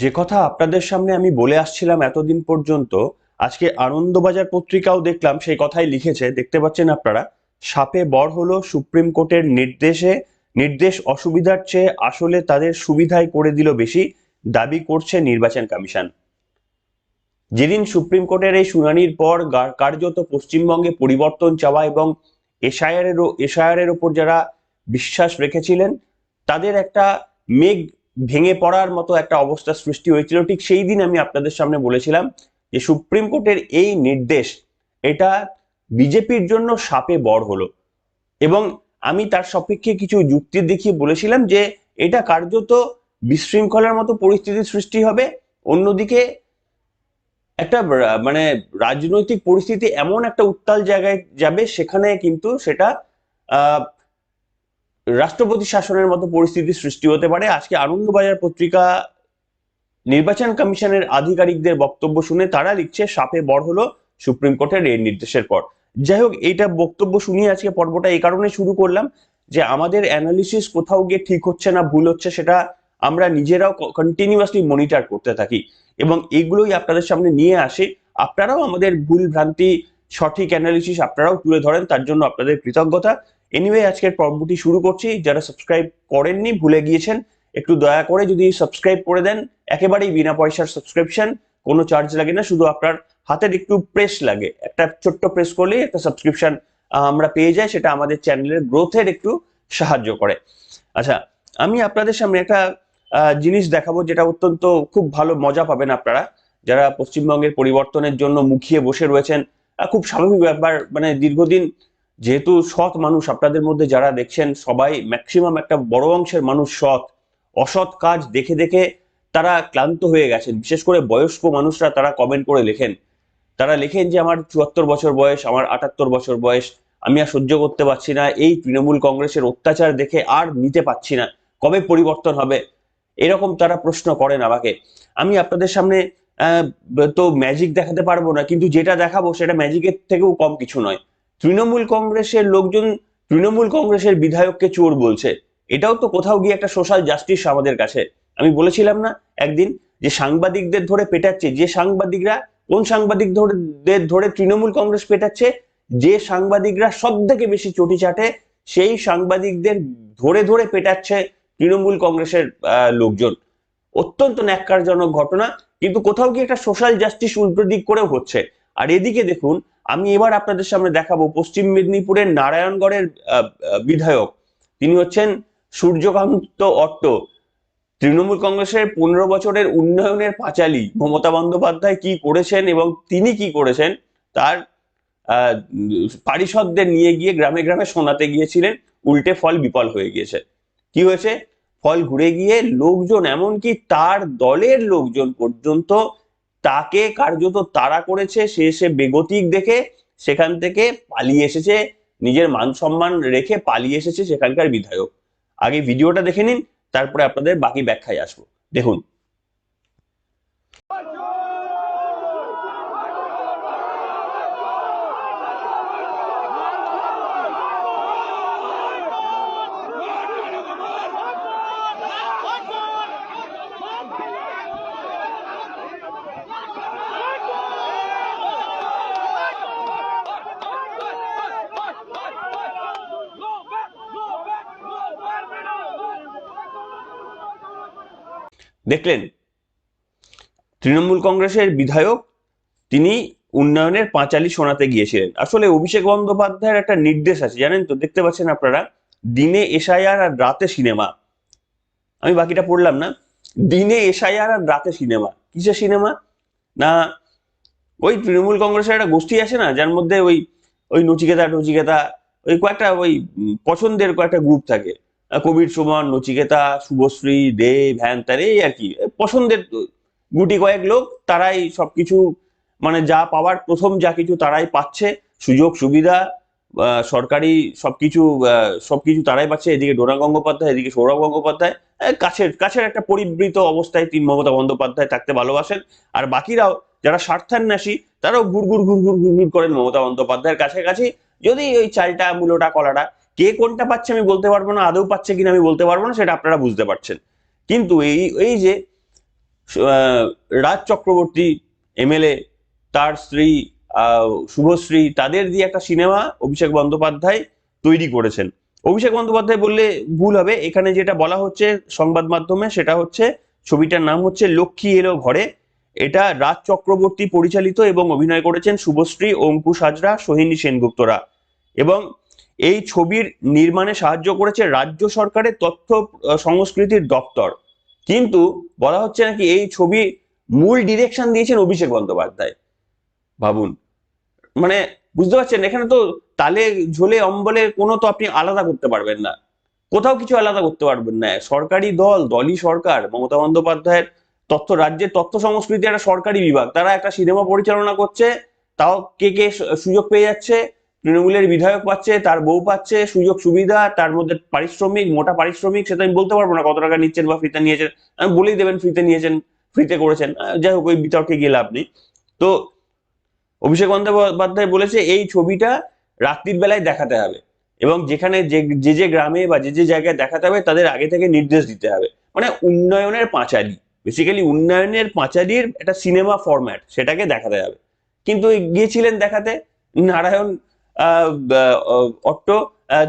যে কথা আপনাদের সামনে আমি বলে আসছিলাম এতদিন পর্যন্ত, আজকে আনন্দবাজার পত্রিকাও দেখলাম, সেই কথাই লিখেছে, দেখতে পাচ্ছেন আপনারা। সাপে বড় হলো সুপ্রিম কোর্টের নির্দেশে, নির্দেশ অসুবিধার চেয়ে আসলে তাদের সুবিধাই করে দিল বেশি, দাবি করছে নির্বাচন কমিশন। যেদিন সুপ্রিম কোর্টের এই শুনানির পর কার্যত পশ্চিমবঙ্গে পরিবর্তন চাওয়া এবং এসআইআর এর ওপর যারা বিশ্বাস রেখেছিলেন, তাদের একটা মেঘ ভেঙে পড়ার মতো একটা অবস্থা সৃষ্টি হয়েছিল। ঠিক সেই দিন আমি আপনাদের সামনে বলেছিলাম যে সুপ্রিম কোর্টের এই নির্দেশ, এটা বিজেপির জন্য সাপে বড় হলো। এবং আমি তার সপক্ষে কিছু যুক্তি দেখিয়ে বলেছিলাম যে এটা কার্যত বিশৃঙ্খলার মতো পরিস্থিতির সৃষ্টি হবে। অন্যদিকে একটা মানে রাজনৈতিক পরিস্থিতি এমন একটা উত্তাল জায়গায় যাবে, সেখানে কিন্তু সেটা রাষ্ট্রপতি শাসনের মতো পরিস্থিতি সৃষ্টি হতে পারে। আজকে আনন্দবাজার পত্রিকা নির্বাচন কমিশনের আধিকারিকদের বক্তব্য শুনে তারা লিখছে, সাপে বড় হলো সুপ্রিম কোর্টের এই নির্দেশের পর। যাই হোক, এইটা বক্তব্য শুনিয়ে আজকে পর্বটা এই কারণে শুরু করলাম যে আমাদের অ্যানালিসিস কোথাও গিয়ে ঠিক হচ্ছে না, ভুল হচ্ছে সেটা আমরা নিজেরাও কন্টিনিউয়াসলি মনিটর করতে থাকি। এবং এগুলোই আপনাদের সামনে নিয়ে আসে। আপনারাও আমাদের ভুল ভ্রান্তি, সঠিক অ্যানালিসিস আপনারাও তুলে ধরেন, তার জন্য আপনাদের কৃতজ্ঞতা। এনিওয়ে আজকের পর্বটি শুরু করছি। যারা সাবস্ক্রাইব করেননি, ভুলে গিয়েছেন, একটু দয়া করে যদি সাবস্ক্রাইব করে দেন, একেবারেই বিনা পয়সার সাবস্ক্রিপশন কোনো চার্জ লাগে না, শুধু আপনার হাতের একটু প্রেস লাগে। একটা ছোট্ট প্রেস করলেই একটা সাবস্ক্রিপশন আমরা পেয়ে যাই, সেটা আমাদের চ্যানেলের গ্রোথের একটু সাহায্য করে। আচ্ছা আমি আপনাদের সামনে একটা জিনিস দেখাবো, যেটা অত্যন্ত খুব ভালো মজা পাবেন আপনারা। যারা পশ্চিমবঙ্গের পরিবর্তনের জন্য মুখিয়ে বসে রয়েছেন খুব স্বাভাবিক ব্যাপার মানে দীর্ঘদিন যেহেতু সৎ মানুষ, আপনাদের মধ্যে যারা দেখছেন, সবাই ম্যাক্সিমাম একটা বড় অংশের মানুষ সৎ। অসৎ কাজ দেখে দেখে তারা ক্লান্ত হয়ে গেছেন। বিশেষ করে বয়স্ক মানুষরা তারা কমেন্ট করে লেখেন। তারা লেখেন যে, আমার চুয়াত্তর বছর বয়স, আমার আটাত্তর বছর বয়স, আমি আর সহ্য করতে পারছি না। এই তৃণমূল কংগ্রেসের অত্যাচার দেখে আর নিতে পারছি না। কবে পরিবর্তন হবে? এরকম তারা প্রশ্ন করেন আমাকে। আমি আপনাদের সামনে তো ম্যাজিক দেখাতে পারব না, কিন্তু যেটা দেখাবো সেটা ম্যাজিকের থেকেও কম কিছু নয়। তৃণমূল কংগ্রেসের লোকজন, তৃণমূল কংগ্রেসের বিধায়ককে চোর বলছে। এটাও তো কোথাও গিয়ে একটা সোশ্যাল জাস্টিস আমাদের কাছে। আমি বলেছিলাম না একদিন যে সাংবাদিকদের ধরে পেটাচ্ছে, যে সাংবাদিকরা, কোন সাংবাদিক ধরে ধরে তৃণমূল কংগ্রেস পেটাচ্ছে, যে সাংবাদিকরা সব থেকে বেশি চটি চাটে, সেই সাংবাদিকদের ধরে ধরে পেটাচ্ছে তৃণমূল কংগ্রেসের লোকজন। অত্যন্ত ন্যাক্কারজনক ঘটনা, কিন্তু কোথাও কি একটা সোশ্যাল জাস্টিস উল্টো দিক করেও হচ্ছে। আর এদিকে দেখুন আমি এবার আপনাদের সামনে দেখাবো পশ্চিম মেদিনীপুরের নারায়ণগড়ের বিধায়ক। তিনি হচ্ছেন সূর্যকান্ত অট্ট। তৃণমূল কংগ্রেসের পনেরো বছরের উন্নয়নের পাঁচালী মমতা বন্দ্যোপাধ্যায় কি করেছেন এবং তিনি কি করেছেন, তার পারিষদদের নিয়ে গিয়ে গ্রামে গ্রামে শোনাতে গিয়েছিলেন, উল্টে ফল বিফল হয়ে গিয়েছে। কি হয়েছে? ফল ঘুরে গিয়ে লোকজন, এমনকি তার দলের লোকজন পর্যন্ত তাকে কার্যত তাড়া করেছে, সে সে বেগতিক দেখে সেখান থেকে পালিয়ে এসেছে, নিজের মান সম্মান রেখে পালিয়ে এসেছে সেখানকার বিধায়ক। আগে ভিডিওটা দেখে নিন, তারপরে আপনাদের বাকি ব্যাখ্যায় আসব। দেখুন। দেখলেন, তৃণমূল কংগ্রেসের বিধায়ক, তিনি উন্নয়নের পাঁচালি শোনাতে গিয়েছিলেন। আসলে অভিষেক বন্দ্যোপাধ্যায়ের একটা নির্দেশ আছে, জানেন তো? দেখতে পাচ্ছেন আপনারা, দিনে এসআইআর আর রাতে সিনেমা। আমি বাকিটা পড়লাম না। দিনে এসআইআর আর রাতে সিনেমা। কিসের সিনেমা? না, ওই তৃণমূল কংগ্রেসের একটা গোষ্ঠী আছে না, যার মধ্যে ওই ওই নচিকেতা নচিকেতা ওই কয়েকটা, ওই পছন্দের কয়েকটা গ্রুপ থাকে। কবির সুমন, নচিকেতা, শুভশ্রী, দেব, হ্যান ত্যান, এই আর কি। পছন্দের গুটি কয়েক লোক, তারাই সবকিছু মানে যা পাওয়ার, প্রথম যা কিছু তারাই পাচ্ছে, সুযোগ, সুবিধা সরকারি সবকিছু সবকিছু তারাই পাচ্ছে। এদিকে ডোনা গঙ্গোপাধ্যায়, এদিকে সৌরভ গঙ্গোপাধ্যায়। কাছের কাছের একটা পরিবৃত অবস্থায় তিন মমতা বন্দ্যোপাধ্যায় থাকতে ভালোবাসেন। আর বাকিরাও, যারা স্বার্থান্বেষী, তারাও ঘুর ঘুর ঘুর ঘুর ঘুর ঘুর করেন মমতা বন্দ্যোপাধ্যায়ের কাছাকাছি। যদি ওই চালটা, মূলোটা, কলাটা কে কোনটা পাচ্ছে আমি বলতে পারব না, আদৌ পাচ্ছে কিনা আমি বলতে পারব না, সেটা আপনারা বুঝতে পারছেন। কিন্তু এই এই যে রাজ চক্রবর্তী এমএলএ, তার স্ত্রী শুভশ্রী, তাদের দিয়ে একটা সিনেমা অভিষেক বন্দ্যোপাধ্যায় তৈরি করেছেন। অভিষেক বন্দ্যোপাধ্যায় বললে ভুল হবে, এখানে যেটা বলা হচ্ছে সংবাদ মাধ্যমে, সেটা হচ্ছে ছবিটার নাম হচ্ছে লক্ষ্মী এলো ঘরে। এটা রাজ চক্রবর্তী পরিচালিত এবং অভিনয় করেছেন শুভশ্রী, অঙ্কুশ হাজরা, সোহিনী সেনগুপ্তরা। এবং এই ছবির নির্মাণে সাহায্য করেছে রাজ্য সরকারের তথ্য সংস্কৃতির দপ্তর। কিন্তু বলা হচ্ছে নাকি এই ছবি মূল ডিরেকশন দিয়েছেন অভিষেক বন্দ্যোপাধ্যায়। ভাবুন। মানে বুঝতে পারছেন, এখানে তো তালে, ঝোলে, অম্বলে কোনো তো আপনি আলাদা করতে পারবেন না। কোথাও কিছু আলাদা করতে পারবেন না। সরকারি দল, দলই সরকার। মমতা বন্দ্যোপাধ্যায়ের তথ্য, রাজ্যের তথ্য সংস্কৃতি একটা সরকারি বিভাগ। তারা একটা সিনেমা পরিচালনা করছে, তাও কে কে সুযোগ পেয়ে যাচ্ছে তৃণমূলের বিধায়ক পাচ্ছে, তার বউ পাচ্ছে, সুযোগ সুবিধা, তার মধ্যে পারিশ্রমিক, মোটা পারিশ্রমিক, সেটা আমি বলতে পারব না, কত টাকা নিচ্ছেন বা ফ্রিতে নিয়েছেন। আমি বলেই দেবেন, ফ্রিতে নিয়েছেন, ফ্রিতে করেছেন। যাই হোক, ওই বিতর্কে লাভ নেই। তো অভিষেক বন্দ্যোপাধ্যায় বলেছে, এই ছবিটা রাত্রির বেলায় দেখাতে হবে। এবং যেখানে যে যে যে গ্রামে বা যে যে জায়গায় দেখাতে হবে, তাদের আগে থেকে নির্দেশ দিতে হবে। মানে উন্নয়নের পাঁচালি। বেসিক্যালি উন্নয়নের পাঁচালির একটা সিনেমা ফরম্যাট সেটাকে দেখাতে হবে। কিন্তু গিয়েছিলেন দেখাতে, নারায়ণ অট্ট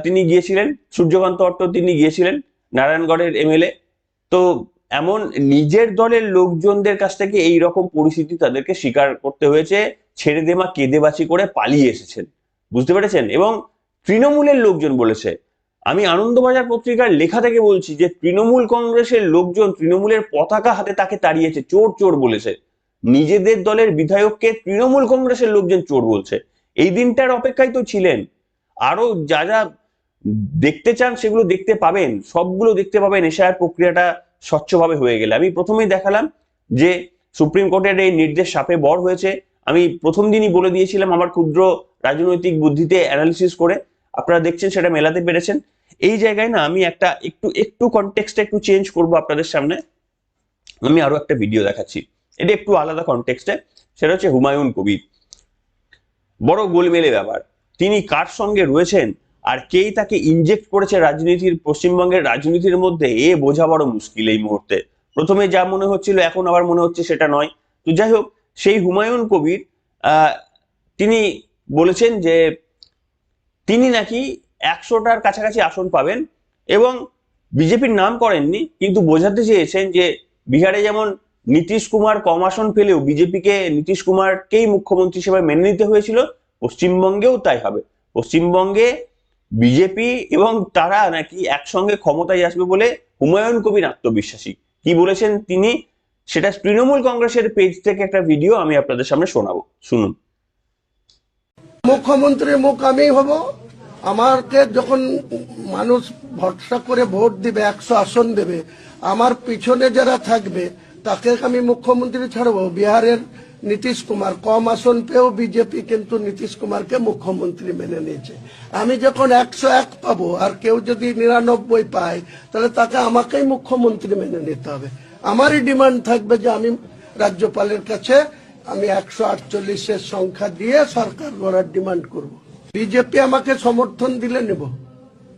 তিনি গিয়েছিলেন, সূর্যকান্ত অট্ট তিনি গিয়েছিলেন, নারায়ণগড়ের এমএলএ। তো এমন নিজের দলের লোকজনদের কাছ থেকে এই রকম পরিস্থিতি তাদেরকে স্বীকার করতে হয়েছে, ছেড়ে দেমা কেঁদে বাঁচি করে পালিয়ে এসেছেন। বুঝতে পেরেছেন? এবং তৃণমূলের লোকজন বলেছে, আমি আনন্দবাজার পত্রিকার লেখা থেকে বলছি যে, তৃণমূল কংগ্রেসের লোকজন তৃণমূলের পতাকা হাতে তাকে তাড়িয়েছে, চোর চোর বলেছে। নিজেদের দলের বিধায়ককে তৃণমূল কংগ্রেসের লোকজন চোর বলছে। এই দিনটার অপেক্ষায় তো ছিলেন। আরও যা যা দেখতে চান সেগুলো দেখতে পাবেন, সবগুলো দেখতে পাবেন এশায়ার প্রক্রিয়াটা স্বচ্ছভাবে হয়ে গেলে। আমি প্রথমেই দেখালাম যে সুপ্রিম কোর্টের এই নির্দেশ সাপে বর হয়েছে। আমি প্রথম দিনই বলে দিয়েছিলাম আমার ক্ষুদ্র রাজনৈতিক বুদ্ধিতে অ্যানালিসিস করে। আপনারা দেখছেন সেটা মেলাতে পেরেছেন। এই জায়গায় না আমি একটা একটু একটু কনটেক্সটটা একটু চেঞ্জ করব আপনাদের সামনে। আমি আরও একটা ভিডিও দেখাচ্ছি। এটা একটু আলাদা কনটেক্সটে সেটা হচ্ছে হুমায়ুন কবির। বড় গোলমেলে ব্যাপার। তিনি কার সঙ্গে রয়েছেন? আর কেই তাকে ইনজেক্ট করেছে রাজনীতির, পশ্চিমবঙ্গের রাজনীতির মধ্যে? এ বোঝা বড় মুশকিল এই মুহূর্তে। প্রথমে যা মনে হচ্ছিল, এখন আবার মনে হচ্ছে সেটা নয়। তো যাই হোক, সেই হুমায়ুন কবির তিনি বলেছেন যে তিনি নাকি একশোটার কাছাকাছি আসন পাবেন এবং বিজেপির নাম করেননি, কিন্তু বোঝাতে চেয়েছেন যে বিহারে যেমন নীতিশ কুমার কম আসন পেলেও বিজেপিকে নীতিশ কুমারকেই মুখ্যমন্ত্রী হিসেবে মেনে নিতে হয়েছিল। পশ্চিমবঙ্গেও তাই হবে। পশ্চিমবঙ্গে বিজেপি এবং তারা নাকি একসঙ্গে ক্ষমতায় আসবে বলে হুমায়ুন কবির আত্মবিশ্বাসী। কি বলেছেন তিনি? সেটা তৃণমূল কংগ্রেসের পেজ থেকে একটা ভিডিও আমি আপনাদের সামনে শোনাবো। শুনুন। মুখ্যমন্ত্রীর মুখ আমি হব। আমাকে যখন মানুষ ভরসা করে ভোট দিবে, একশো আসন দেবে, আমার পিছনে যারা থাকবে তাকে আমি মুখ্যমন্ত্রী ছাড়বো। বিহারের নীতিশ কুমার কম আসন পেয়েও বিজেপি কিন্তু নীতিশ কুমারকে মুখ্যমন্ত্রী মেনে নিয়েছে। আমি যখন একশো এক পাবো আর কেউ যদি নিরানব্বই পায়, তাহলে তাকে আমাকেই মুখ্যমন্ত্রী মেনে নিতে হবে। আমারই ডিমান্ড থাকবে যে আমি রাজ্যপালের কাছে আমি একশো আটচল্লিশের সংখ্যা দিয়ে সরকার গড়ার ডিমান্ড করব। বিজেপি আমাকে সমর্থন দিলে নেব।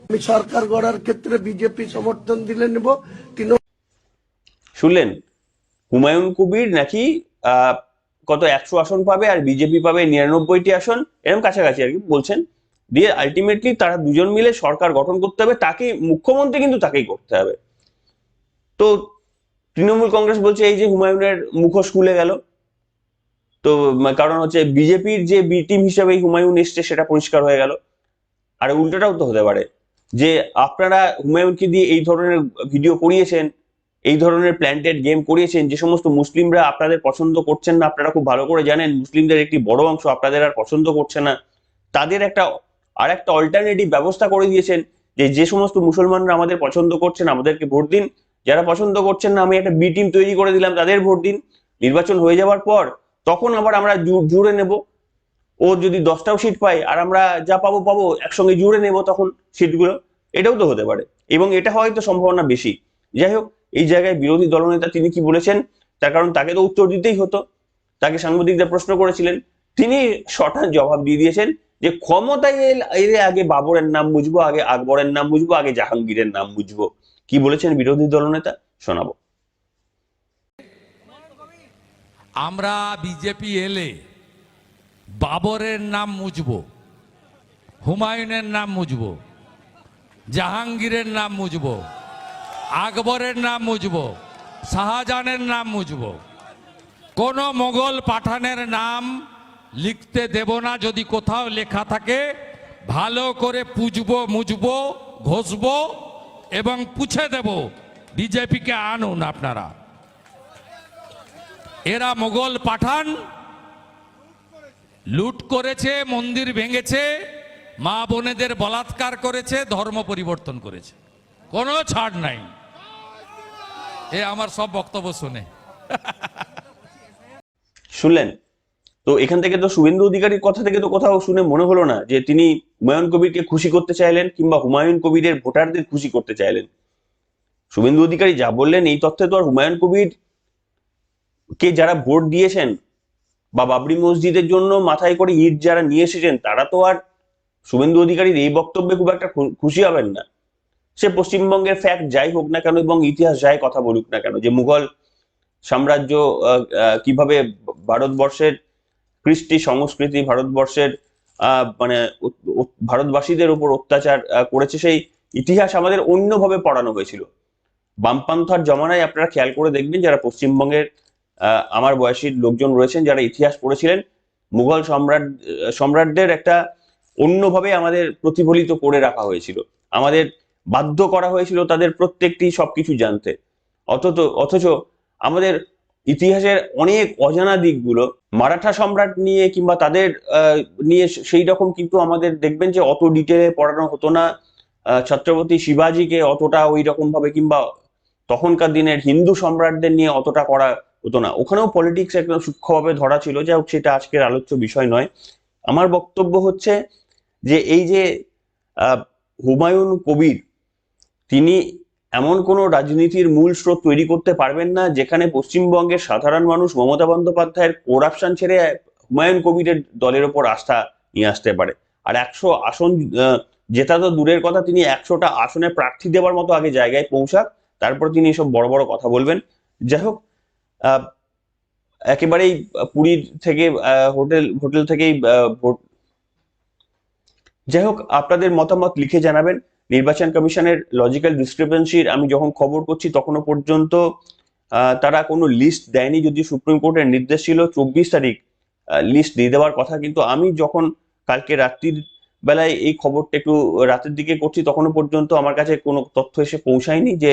আমি সরকার গড়ার ক্ষেত্রে বিজেপি সমর্থন দিলে নেব। তৃণমূল শুনলেন? হুমায়ুন কবির নাকি কত একশো আসন পাবে আর বিজেপি পাবে নিরানব্বইটি আসন এরকম কাছাকাছি আর কি বলছেন। দিয়ে আলটিমেটলি তারা দুজন মিলে সরকার গঠন করতে হবে তাকে মুখ্যমন্ত্রী কিন্তু তাকেই করতে হবে। তো তৃণমূল কংগ্রেস বলছে এই যে হুমায়ুনের মুখোশ খুলে গেল। তো কারণ হচ্ছে বিজেপির যে বি টিম হিসেবে হুমায়ুন এসছে, সেটা পরিষ্কার হয়ে গেল। আর উল্টোটাও তো হতে পারে যে আপনারা হুমায়ুনকে দিয়ে এই ধরনের ভিডিও করিয়েছেন এই ধরনের প্ল্যান্টেড গেম করিয়েছেন, যে সমস্ত মুসলিমরা আপনাদের পছন্দ করছেন না, আপনারা খুব ভালো করে জানেন, মুসলিমদের একটি বড় অংশ আপনাদের আর পছন্দ করছে না। তাদের একটা আর একটা অল্টারনেটিভ ব্যবস্থা করে দিয়েছেন, যে যে সমস্ত মুসলমানরা আমাদের পছন্দ করছেন, আমাদেরকে ভোট দিন। যারা পছন্দ করছেন না, আমি একটা বি টিম তৈরি করে দিলাম, তাদের ভোট দিন। নির্বাচন হয়ে যাওয়ার পর, তখন আবার আমরা জুড়ে নেব। ও যদি দশটাও সিট পায়, আর আমরা যা পাবো পাবো, একসঙ্গে জুড়ে নেব তখন সিটগুলো এটাও তো হতে পারে। এবং এটা হয়তো সম্ভাবনা বেশি। যাই হোক, এই জায়গায় বিরোধী দলনেতা তিনি কি বলেছেন? তার কারণ তাকে তো উত্তর দিতেই হতো। তাকে সাংবাদিকরা প্রশ্ন করেছিলেন। তিনি শটান জবাব দিয়ে দিয়েছেন যে, ক্ষমতায় এলে আগে বাবরের নাম বুঝব, আগে আকবরের নাম বুঝব, আগে জাহাঙ্গীরের নাম বুঝব। কি বলেছেন বিরোধী দলনেতা? শোনাবো। আমরা বিজেপি এলে বাবরের নাম মুছব, হুমায়ুনের নাম মুছব, জাহাঙ্গীরের নাম মুছব। আকবরের নাম মুছব শাহজাহানের নাম মুছব কোন মোগল পাঠানের নাম লিখতে দেব না, যদি কোথাও লেখা থাকে, ভালো করে পুজব, মুজব, ঘষব এবং পুছে দেব। বিজেপিকে আনুন আপনারা। এরা মোগল পাঠান, লুট করেছে, মন্দির ভেঙেছে, মা বোনেদের বলাৎকার করেছে, ধর্ম পরিবর্তন করেছে। কোনো ছাড় নাই। এ আমার সব বক্তব্য শুনে। শুনলেন? তো এখান থেকে তো শুভেন্দু অধিকারীর কথা থেকে তো কোথাও শুনে মনে হলো না যে তিনি হুমায়ুন কবিরকে খুশি করতে চাইলেন কিংবা হুমায়ুন কবিরের ভোটারদের খুশি করতে চাইলেন। শুভেন্দু অধিকারী যা বললেন, এই তথ্যে তো আর হুমায়ুন কবির কে যারা ভোট দিয়েছেন বা বাবরি মসজিদের জন্য মাথায় করে ইট যারা নিয়ে এসেছেন, তারা তো আর শুভেন্দু অধিকারীর এই বক্তব্যে খুব একটা খুশি হবেন না। সে পশ্চিমবঙ্গের ফ্যাক্ট যাই হোক না কেন এবং ইতিহাস যাই কথা বলুক না কেন, যে মুঘল সাম্রাজ্য কীভাবে ভারতবর্ষের কৃষ্টি সংস্কৃতি, ভারতবর্ষের মানে ভারতবাসীদের উপর অত্যাচার করেছে, সেই ইতিহাস আমাদের অন্যভাবে পড়ানো হয়েছিল। বামপান্থার জমানায় আপনারা খেয়াল করে দেখবেন যারা পশ্চিমবঙ্গের আমার বয়সী লোকজন রয়েছেন, যারা ইতিহাস পড়েছিলেন, মুঘল সম্রাট সম্রাটদের একটা অন্যভাবে আমাদের প্রতিফলিত করে রাখা হয়েছিল। আমাদের বাধ্য করা হয়েছিল তাদের প্রত্যেকটি সবকিছু জানতে। অথচ অথচ আমাদের ইতিহাসের অনেক অজানা দিকগুলো, মারাঠা সম্রাট নিয়ে কিংবা তাদের নিয়ে সেই রকম কিন্তু আমাদের দেখবেন যে অত ডিটেলে পড়ানো হতো না। ছত্রপতি শিবাজিকে অতটা ওই রকম ভাবে কিংবা তখনকার দিনের হিন্দু সম্রাটদের নিয়ে অতটা করা হতো না। ওখানেও পলিটিক্স একদম সূক্ষ্মভাবে ধরা ছিল, যাই হোক সেটা আজকের আলোচ্য বিষয় নয়। আমার বক্তব্য হচ্ছে যে এই যে হুমায়ুন কবির তিনি এমন কোনো রাজনীতির মূল স্রোত তৈরি করতে পারবেন না, যেখানে পশ্চিমবঙ্গের সাধারণ মানুষ মমতা বন্দ্যোপাধ্যায়ের করাপশন ছেড়ে হুমায়ুন কবিরের দলের ওপর আস্থা নিয়ে আসতে পারে। আর একশো আসন জেতা তো দূরের কথা, তিনি একশোটা আসনে প্রার্থী দেওয়ার মতো আগে জায়গায় পৌঁছাক, তারপর তিনি এসব বড় বড় কথা বলবেন। যাই হোক একেবারেই পুরীর থেকে হোটেল হোটেল থেকেই ভোট যাই হোক, আপনাদের মতামত লিখে জানাবেন। নির্বাচন কমিশনের লজিক্যাল ডিসক্রিপেন্সির আমি যখন খবর করছি তখনও পর্যন্ত তারা কোনো লিস্ট দেয়নি। যদি সুপ্রিম কোর্টের নির্দেশ ছিল চব্বিশ তারিখ লিস্ট দিয়ে দেওয়ার কথা। কিন্তু আমি যখন কালকে রাত্রির বেলায় এই খবরটা একটু রাতের দিকে করছি তখনও পর্যন্ত আমার কাছে কোনো তথ্য এসে পৌঁছায়নি যে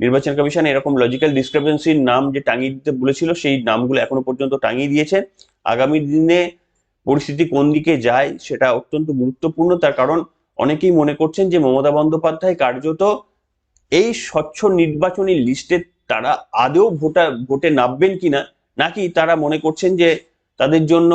নির্বাচন কমিশন এরকম লজিক্যাল ডিসক্রিপেন্সির নাম যে টাঙিয়ে দিতে বলেছিল, সেই নামগুলো এখনও পর্যন্ত টাঙিয়ে দিয়েছে। আগামী দিনে পরিস্থিতি কোন দিকে যায়, সেটা অত্যন্ত গুরুত্বপূর্ণ। তার কারণ অনেকেই মনে করছেন যে মমতা বন্দ্যোপাধ্যায় কার্যত এই স্বচ্ছ নির্বাচনী লিস্টে তারা আদৌ ভোটা, ভোটে নামবেন কিনা, নাকি তারা মনে করছেন যে তাদের জন্য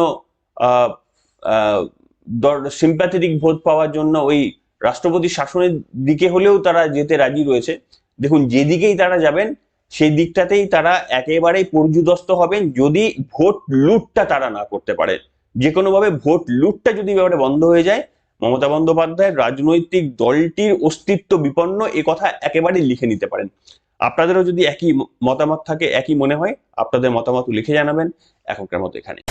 সিম্প্যাথেটিক ভোট পাওয়ার জন্য ওই রাষ্ট্রপতি শাসনের দিকে হলেও তারা যেতে রাজি রয়েছে। দেখুন, যেদিকেই তারা যাবেন, সেই দিকটাতেই তারা একেবারেই পর্যুদস্ত হবেন যদি ভোট লুটটা তারা না করতে পারে। যে কোনোভাবে ভোট লুটটা যদি ব্যাপারে বন্ধ হয়ে যায় মমতা বন্দ্যোপাধ্যায় রাজনৈতিক দলটির অস্তিত্ব বিপন্ন এ কথা একেবারেই লিখে নিতে পারেন। আপনাদেরও যদি একই মতামত থাকে, একই মনে হয়, আপনাদের মতামত লিখে জানাবেন। এখনকার মতো এখানে